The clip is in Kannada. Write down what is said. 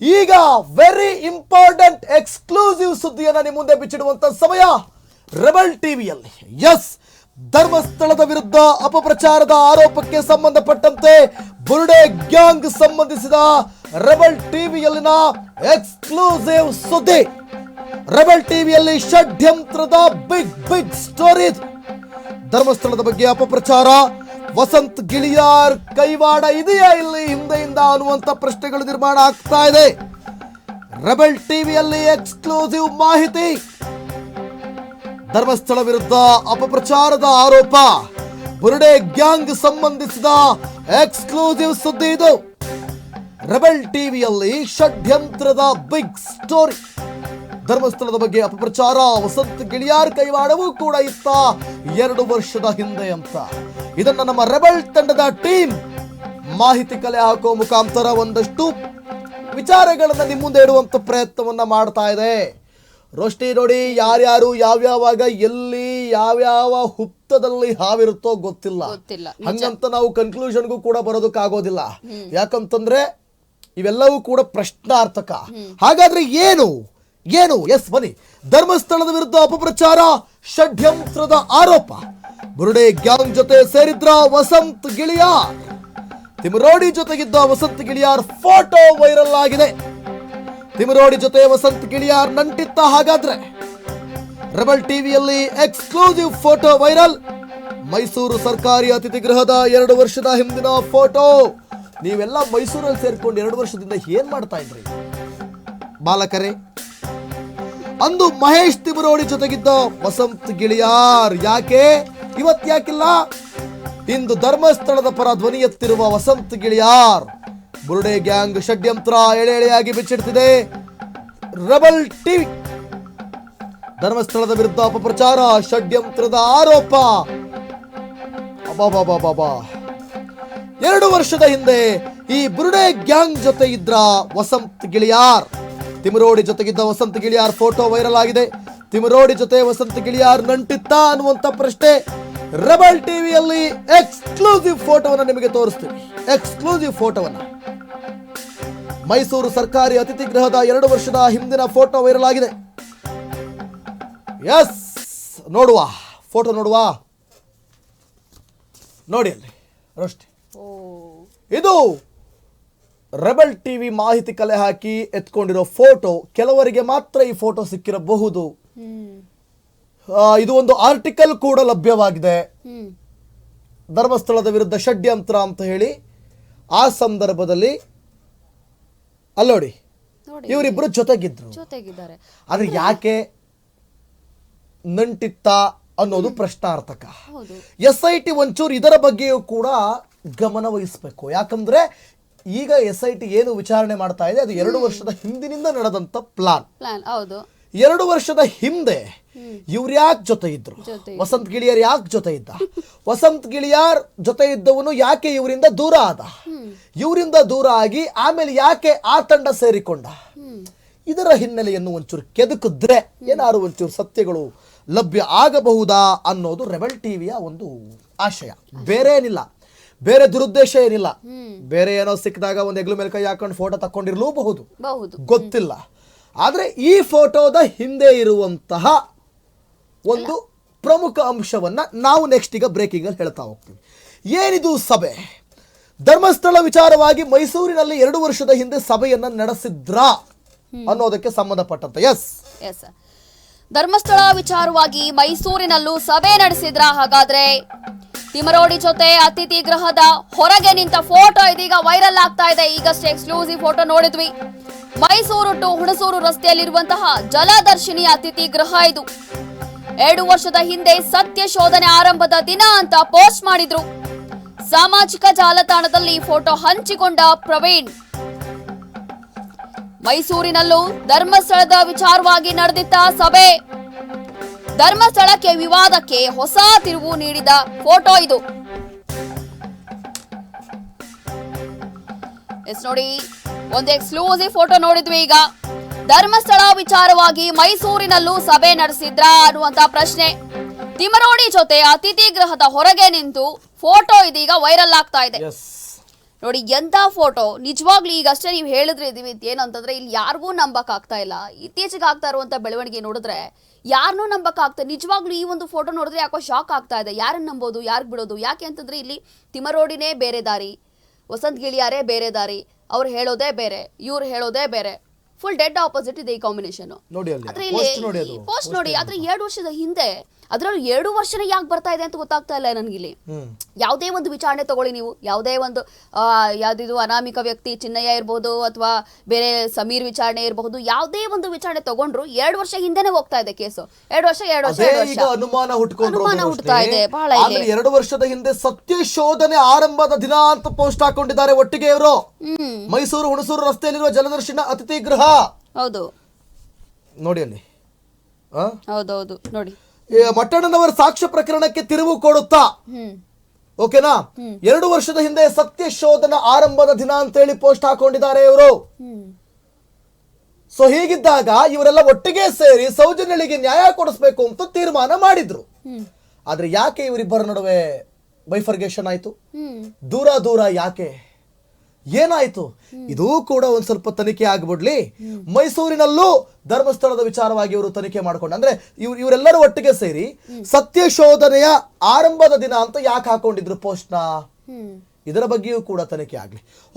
ಈಗ ವೆರಿ ಇಂಪಾರ್ಟೆಂಟ್ ಎಕ್ಸ್ಕ್ಲೂಸಿವ್ ಸುದ್ದಿಯನ್ನು ನಿಮ್ಮ ಮುಂದೆ ಬಿಚ್ಚಿಡುವಂತ ಸಮಯ. ರೆಬಲ್ ಟಿವಿಯಲ್ಲಿ ಎಸ್ ಧರ್ಮಸ್ಥಳದ ವಿರುದ್ಧ ಅಪಪ್ರಚಾರದ ಆರೋಪಕ್ಕೆ ಸಂಬಂಧಪಟ್ಟಂತೆ ಬುರುಡೆ ಗ್ಯಾಂಗ್ ಸಂಬಂಧಿಸಿದ ರೆಬಲ್ ಟಿವಿಯಲ್ಲಿನ ಎಕ್ಸ್ಕ್ಲೂಸಿವ್ ಸುದ್ದಿ. ರೆಬಲ್ ಟಿವಿಯಲ್ಲಿ ಷಡ್ಯಂತ್ರದ ಬಿಗ್ ಬಿಗ್ ಸ್ಟೋರಿ ಧರ್ಮಸ್ಥಳದ ಬಗ್ಗೆ ಅಪಪ್ರಚಾರ. ವಸಂತ್ ಗಿಳಿಯಾರ್ ಕೈವಾಡ ಇದೆಯಾ ಇಲ್ಲಿ? ಹಿಂದೆಯಿಂದ ಅನ್ನುವಂಥ ಪ್ರಶ್ನೆಗಳು ನಿರ್ಮಾಣ ಆಗ್ತಾ ಇದೆ. ರೆಬೆಲ್ ಟಿವಿಯಲ್ಲಿ ಎಕ್ಸ್ಕ್ಲೂಸಿವ್ ಮಾಹಿತಿ. ಧರ್ಮಸ್ಥಳ ವಿರುದ್ಧ ಅಪಪ್ರಚಾರದ ಆರೋಪ. ಬುರುಡೆ ಗ್ಯಾಂಗ್ ಸಂಬಂಧಿಸಿದ ಎಕ್ಸ್ಕ್ಲೂಸಿವ್ ಸುದ್ದಿ ಇದು. ರೆಬೆಲ್ ಟಿವಿಯಲ್ಲಿ ಷಡ್ಯಂತ್ರದ ಬಿಗ್ ಸ್ಟೋರಿ. ಧರ್ಮಸ್ಥಳದ ಬಗ್ಗೆ ಅಪಪ್ರಚಾರ. ವಸಂತ ಗಿಳಿಯಾರ್ ಕೈವಾಡವೂ ಕೂಡ ಇತ್ತ ಎರಡು ವರ್ಷದ ಹಿಂದೆ ಅಂತ. ಇದನ್ನ ನಮ್ಮ ರೆಬಲ್ ತಂಡದ ಟೀಮ್ ಮಾಹಿತಿ ಕಲೆ ಹಾಕೋ ಮುಖಾಂತರ ಒಂದಷ್ಟು ವಿಚಾರಗಳನ್ನು ನಿಮ್ಮ ಮುಂದೆ ಇಡುವಂತ ಪ್ರಯತ್ನವನ್ನ ಮಾಡ್ತಾ ಇದೆ. ರೋಷ್ಟಿ ನೋಡಿ ಯಾರ್ಯಾರು ಯಾವ್ಯಾವಾಗ ಎಲ್ಲಿ ಯಾವ್ಯಾವ ಹುಪ್ತದಲ್ಲಿ ಹಾವಿರುತ್ತೋ ಗೊತ್ತಿಲ್ಲ. ಗೊತ್ತಿಲ್ಲ, ಹಂಗಂತ ನಾವು ಕನ್ಕ್ಲೂಷನ್ಗೂ ಕೂಡ ಬರೋದಕ್ಕಾಗೋದಿಲ್ಲ. ಯಾಕಂತಂದ್ರೆ ಇವೆಲ್ಲವೂ ಕೂಡ ಪ್ರಶ್ನಾರ್ಥಕ. ಹಾಗಾದ್ರೆ ಏನು? ಏನು? ಎಸ್ ಬನ್ನಿ. ಧರ್ಮಸ್ಥಳದ ವಿರುದ್ಧ ಅಪಪ್ರಚಾರ ಷಡ್ಯಂತ್ರದ ಆರೋಪ. ಬುರುಡೆ ಗ್ಯಾಂಗ್ ಜೊತೆ ಸೇರಿದ್ರ ವಸಂತ್ ಗಿಳಿಯಾರ್ ತಿಮರೋಡಿ ಜೊತೆಗಿದ್ದ ವಸಂತ್ ಗಿಳಿಯಾರ್ ಫೋಟೋ ವೈರಲ್ ಆಗಿದೆ. ತಿಮರೋಡಿ ಜೊತೆ ವಸಂತ್ ಗಿಳಿಯಾರ್ ನಂಟಿತ್ತ ಹಾಗಾದ್ರೆ. ರೆಬಲ್ ಟಿವಿಯಲ್ಲಿ ಎಕ್ಸ್ಕ್ಲೂಸಿವ್ ಫೋಟೋ ವೈರಲ್. ಮೈಸೂರು ಸರ್ಕಾರಿ ಅತಿಥಿ ಗೃಹದ ಎರಡು ವರ್ಷದ ಹಿಂದಿನ ಫೋಟೋ. ನೀವೆಲ್ಲ ಮೈಸೂರಲ್ಲಿ ಸೇರ್ಕೊಂಡು ಎರಡು ವರ್ಷದಿಂದ ಏನ್ ಮಾಡ್ತಾ ಇದ್ರಿ? ಬಾಲಕರೇ. ಅಂದು ಮಹೇಶ್ ತಿಮರೋಡಿ ಜೊತೆಗಿದ್ದ ವಸಂತ್ ಗಿಳಿಯಾರ್ ಯಾಕೆ? ಇವತ್ ಯಾಕಿಲ್ಲ ಇಂದು ಧರ್ಮಸ್ಥಳದ ಪರ ಧ್ವನಿ ಎತ್ತಿರುವ ವಸಂತ್ ಗಿಳಿಯಾರ್. ಬುರುಡೆ ಗ್ಯಾಂಗ್ ಷಡ್ಯಂತ್ರ ಎಳೆ ಎಳೆಯಾಗಿ ಬಿಚ್ಚಿಡ್ತಿದೆ. Rebel TV. ಧರ್ಮಸ್ಥಳದ ವಿರುದ್ಧ ಅಪಪ್ರಚಾರ, ಷಡ್ಯಂತ್ರದ ಆರೋಪ. ಅಬಾಬಾಬಾಬಾ ಎರಡು ವರ್ಷದ ಹಿಂದೆ ಈ ಬುರುಡೆ ಗ್ಯಾಂಗ್ ಜೊತೆ ಇದ್ರ ವಸಂತ್ ಗಿಳಿಯಾರ್. ತಿಮರೋಡಿ ಜೊತೆಗಿದ್ದ ವಸಂತ್ ಗಿಳಿಯಾರ್ ಫೋಟೋ ವೈರಲ್ ಆಗಿದೆ. ತಿಮರೋಡಿ ಜೊತೆ ವಸಂತ್ ಗಿಳಿಯಾರ್ ನಂಟಿತ್ತ ಅನ್ನುವಂತ ಪ್ರಶ್ನೆ. ರೆಬಲ್ ಟಿವಿಯಲ್ಲಿ ಎಕ್ಸ್ಕ್ಲೂಸಿವ್ ಫೋಟೋವನ್ನು ನಿಮಗೆ ತೋರಿಸ್ತೀವಿ. ಎಕ್ಸ್ಕ್ಲೂಸಿವ್ ಫೋಟೋವನ್ನು ಮೈಸೂರು ಸರ್ಕಾರಿ ಅತಿಥಿ ಗೃಹದ ಎರಡು ವರ್ಷದ ಹಿಂದಿನ ಫೋಟೋ ವೈರಲ್ ಆಗಿದೆ. ಎಸ್ ನೋಡುವ. ಫೋಟೋ ನೋಡುವ. ನೋಡಿ ಅಲ್ಲಿ. ರೋಷ್ಟಿ ಇದು ರೆಬಲ್ ಟಿವಿ ಮಾಹಿತಿ ಕಲೆ ಹಾಕಿ ಎತ್ಕೊಂಡಿರೋ ಫೋಟೋ ಕೆಲವರಿಗೆ ಮಾತ್ರ ಈ ಫೋಟೋ ಸಿಕ್ಕಿರಬಹುದು. ಇದು ಒಂದು ಆರ್ಟಿಕಲ್ ಕೂಡ ಲಭ್ಯವಾಗಿದೆ. ಧರ್ಮಸ್ಥಳದ ವಿರುದ್ಧ ಷಡ್ಯಂತ್ರ ಅಂತ ಹೇಳಿ ಆ ಸಂದರ್ಭದಲ್ಲಿ ಅಲ್ಲೋಡಿ ನೋಡಿ. ಇವರಿಬ್ರು ಜೊತೆಗಿದ್ರು. ಜೊತೆಗಿದ್ದಾರೆ. ಆದ್ರೆ ಯಾಕೆ ನಂಟಿತ್ತ ಅನ್ನೋದು ಪ್ರಶ್ನಾರ್ಥಕ. ಎಸ್ ಐ ಟಿ ಒಂಚೂರು ಇದರ ಬಗ್ಗೆಯೂ ಕೂಡ ಗಮನ ವಹಿಸಬೇಕು. ಯಾಕಂದ್ರೆ ಈಗ ಎಸ್ ಐ ಟಿ ಏನು ವಿಚಾರಣೆ ಮಾಡ್ತಾ ಇದೆ ಅದು ಎರಡು ವರ್ಷದ ಹಿಂದಿನಿಂದ ನಡೆದಂತ ಪ್ಲಾನ್ ಪ್ಲಾನ್ ಹೌದು. ಎರಡು ವರ್ಷದ ಹಿಂದೆ ಇವ್ರು ಯಾಕೆ ಜೊತೆ ಇದ್ರು? ವಸಂತ್ ಗಿಳಿಯರ್ ಯಾಕೆ ಜೊತೆ ಇದ್ದ? ವಸಂತ್ ಗಿಳಿಯಾರ್ ಜೊತೆ ಇದ್ದವನು ಯಾಕೆ ಇವರಿಂದ ದೂರ ಆದ? ಇವರಿಂದ ದೂರ ಆಗಿ ಆಮೇಲೆ ಯಾಕೆ ಆ ತಂಡ ಸೇರಿಕೊಂಡ? ಇದರ ಹಿನ್ನೆಲೆಯನ್ನು ಒಂಚೂರು ಕೆದಕಿದ್ರೆ ಏನಾದ್ರು ಒಂಚೂರು ಸತ್ಯಗಳು ಲಭ್ಯ ಆಗಬಹುದಾ ಅನ್ನೋದು ರೆಬಲ್ ಟಿವಿಯ ಒಂದು ಆಶಯ. ಬೇರೆ ಏನಿಲ್ಲ ಬೇರೆ ದುರುದ್ದೇಶ ಏನಿಲ್ಲ. ಬೇರೆ ಏನೋ ಸಿಕ್ಕಿದಾಗ ಒಂದು ಎಗ್ಲು ಮೇಲೆ ಕೈ ಹಾಕೊಂಡು ಫೋಟೋ ತಕ್ಕೊಂಡಿರ್ಲೂಬಹುದು. ಬಹುದು. ಗೊತ್ತಿಲ್ಲ. ಆದ್ರೆ ಈ ಫೋಟೋದ ಹಿಂದೆ ಇರುವಂತಹ ಒಂದು ಪ್ರಮುಖ ಅಂಶವನ್ನು ನಾವು ನೆಕ್ಸ್ಟ್ ಈಗ ಬ್ರೇಕಿಂಗಲ್ಲಿ ಹೇಳ್ತಾ ಹೋಗ್ತೀವಿ. ಏನಿದು ಸಭೆ? ಧರ್ಮಸ್ಥಳ ವಿಚಾರವಾಗಿ ಮೈಸೂರಿನಲ್ಲಿ ಎರಡು ವರ್ಷದ ಹಿಂದೆ ಸಭೆಯನ್ನ ನಡೆಸಿದ್ರಾ ಅನ್ನೋದಕ್ಕೆ ಸಂಬಂಧಪಟ್ಟಂತೆ. ಎಸ್ ಎಸ್ ಧರ್ಮಸ್ಥಳ ವಿಚಾರವಾಗಿ ಮೈಸೂರಿನಲ್ಲೂ ಸಭೆ ನಡೆಸಿದ್ರ ಹಾಗಾದ್ರೆ? ತಿಮರೋಡಿ ಜೊತೆ ಅತಿಥಿ ಗೃಹದ ಹೊರಗೆ ನಿಂತ ಫೋಟೋ ಇದೀಗ ವೈರಲ್ ಆಗ್ತಾ ಇದೆ. ಈಗಷ್ಟೇ ಎಕ್ಸ್ಕ್ಲೂಸಿವ್ ಫೋಟೋ ನೋಡಿದ್ವಿ. ಮೈಸೂರು ಟು ಹುಣಸೂರು ರಸ್ತೆಯಲ್ಲಿರುವಂತಹ ಜಲದರ್ಶಿನಿ ಅತಿಥಿ ಗೃಹ ಇದು. ಎರಡು ವರ್ಷದ ಹಿಂದೆ ಸತ್ಯ ಶೋಧನೆ ಆರಂಭದ ದಿನ ಅಂತ ಪೋಸ್ಟ್ ಮಾಡಿದ್ರು. ಸಾಮಾಜಿಕ ಜಾಲತಾಣದಲ್ಲಿ ಫೋಟೋ ಹಂಚಿಕೊಂಡ ಪ್ರವೀಣ್. ಮೈಸೂರಿನಲ್ಲೂ ಧರ್ಮಸ್ಥಳದ ವಿಚಾರವಾಗಿ ನಡೆದಿದ್ದ ಸಭೆ. ಧರ್ಮಸ್ಥಳಕ್ಕೆ, ವಿವಾದಕ್ಕೆ ಹೊಸ ತಿರುವು ನೀಡಿದ ಫೋಟೋ ಇದು. ಎಸ್ ನೋಡಿ, ಒಂದು ಎಕ್ಸ್ಕ್ಲೂಸಿವ್ ಫೋಟೋ ನೋಡಿದ್ವಿ ಈಗ. ಧರ್ಮಸ್ಥಳ ವಿಚಾರವಾಗಿ ಮೈಸೂರಿನಲ್ಲೂ ಸಭೆ ನಡೆಸಿದ್ರ ಅನ್ನುವಂತ ಪ್ರಶ್ನೆ. ತಿಮರೋಡಿ ಜೊತೆ ಅತಿಥಿ ಗೃಹದ ಹೊರಗೆ ನಿಂತು ಫೋಟೋ ಇದೀಗ ವೈರಲ್ ಆಗ್ತಾ ಇದೆ. ನೋಡಿ ಎಂತ ಫೋಟೋ ನಿಜವಾಗ್ಲೂ ಈಗಷ್ಟೇ ನೀವು ಹೇಳಿದ್ರೆ ಇದೀವಿ ಏನಂತಂದ್ರೆ ಇಲ್ಲಿ ಯಾರಿಗೂ ನಂಬಕ್ ಆಗ್ತಾ ಇಲ್ಲ. ಇತ್ತೀಚೆಗೆ ಆಗ್ತಾ ಇರುವಂತ ಬೆಳವಣಿಗೆ ನೋಡಿದ್ರೆ ಯಾರನ್ನೂ ನಂಬಕ್ ಆಗ್ತಾ ನಿಜವಾಗ್ಲೂ ಈ ಒಂದು ಫೋಟೋ ನೋಡಿದ್ರೆ ಯಾಕೋ ಶಾಕ್ ಆಗ್ತಾ ಇದೆ. ಯಾರನ್ನ ನಂಬೋದು ಯಾರಿಗೆ ಬಿಡೋದು? ಯಾಕೆ ಅಂತಂದ್ರೆ ಇಲ್ಲಿ ತಿಮರೋಡಿನೇ ಬೇರೆ ದಾರಿ ವಸಂತ್ ಗಿಳಿಯಾರೇ ಬೇರೆ ದಾರಿ ಅವ್ರು ಹೇಳೋದೇ ಬೇರೆ ಇವ್ರು ಹೇಳೋದೇ ಬೇರೆ. ಫುಲ್ ಡೆಡ್ ಆಪೋಸಿಟ್ ಇದೆ ಈ ಕಾಂಬಿನೇಷನ್ ಆದ್ರೆ ಇಲ್ಲಿ ಪೋಸ್ಟ್ ನೋಡಿ ಆದ್ರೆ ಎರಡು ವರ್ಷದ ಹಿಂದೆ ಅದ್ರಲ್ಲಿ ಎರಡು ವರ್ಷನೇ ಯಾಕೆ ಬರ್ತಾ ಇದೆ ಅಂತ ಗೊತ್ತಾಗ್ತಾ ಇಲ್ಲ ನನಗಿಲ್ಲಿ. ಹ್ಮ್. ಯಾವುದೇ ಒಂದು ವಿಚಾರಣೆ ತಗೊಳ್ಳಿ ನೀವು. ಯಾವುದೇ ಒಂದು ಯಾವ್ದಿದು ಅನಾಮಿಕ ವ್ಯಕ್ತಿ ಚಿನ್ನಯ್ಯ ಇರ್ಬೋದು ಅಥವಾ ಬೇರೆ ಸಮೀರ್ ವಿಚಾರಣೆ ಇರಬಹುದು ಯಾವುದೇ ಒಂದು ವಿಚಾರಣೆ ತಗೊಂಡ್ರು ಎರಡು ವರ್ಷ ಹಿಂದೆನೆ ಹೋಗ್ತಾ ಇದೆ ಕೇಸು. ಎರಡು ವರ್ಷ ಎರಡು ವರ್ಷ ಅನುಮಾನ ಅನುಮಾನ ಹುಟ್ತಾ ಇದೆ, ಬಹಳ ಇದೆ. ಎರಡು ವರ್ಷದ ಹಿಂದೆ ಸತ್ಯ ಶೋಧನೆ ಆರಂಭದ ದಿನ ಅಂತ ಪೋಸ್ಟ್ ಹಾಕೊಂಡಿದ್ದಾರೆ ಒಟ್ಟಿಗೆ ಇವರು. ಹ್ಮ್. ಮೈಸೂರು ಹುಣಸೂರು ರಸ್ತೆಯಲ್ಲಿರುವ ಜಲದರ್ಶನ ಅತಿಥಿ ಗೃಹ. ಹೌದು. ನೋಡಿ ಅಲ್ಲಿ? ಹೌದೌದು ನೋಡಿ. ಮಟ್ಟಣ್ಣನವರ ಸಾಕ್ಷ್ಯ ಪ್ರಕರಣಕ್ಕೆ ತಿರುವು ಕೊಡುತ್ತಾ? ಓಕೆನಾ? ಎರಡು ವರ್ಷದ ಹಿಂದೆ ಸತ್ಯ ಶೋಧನ ಆರಂಭದ ದಿನ ಅಂತ ಹೇಳಿ ಪೋಸ್ಟ್ ಹಾಕೊಂಡಿದ್ದಾರೆ ಇವರು. ಸೊ ಹೀಗಿದ್ದಾಗ ಇವರೆಲ್ಲ ಒಟ್ಟಿಗೆ ಸೇರಿ ಸೌಜನ್ಯಳಿಗೆ ನ್ಯಾಯ ಕೊಡಿಸ್ಬೇಕು ಅಂತ ತೀರ್ಮಾನ ಮಾಡಿದ್ರು. ಆದ್ರೆ ಯಾಕೆ ಇವರಿಬ್ಬರ ನಡುವೆ ಬೈಫರ್ಗೇಷನ್ ಆಯ್ತು? ದೂರ ದೂರ ಯಾಕೆ? ಏನಾಯ್ತು? ಇದೂ ಕೂಡ ಒಂದ್ ಸ್ವಲ್ಪ ತನಿಖೆ ಆಗ್ಬಿಡ್ಲಿ. ಮೈಸೂರಿನಲ್ಲೂ ಧರ್ಮಸ್ಥಳದ ವಿಚಾರವಾಗಿ ಇವರು ತನಿಖೆ ಮಾಡ್ಕೊಂಡು ಅಂದ್ರೆ ಇವ್ ಇವರೆಲ್ಲರೂ ಒಟ್ಟಿಗೆ ಸೇರಿ ಸತ್ಯ ಶೋಧನೆಯ ಆರಂಭದ ದಿನ ಅಂತ ಯಾಕೆ ಹಾಕೊಂಡಿದ್ರು ಪೋಸ್ಟ್ನ? ಇದರ ಬಗ್ಗೆಯೂ ಕೂಡ ತನಿಖೆ ಆಗ್ಲಿ.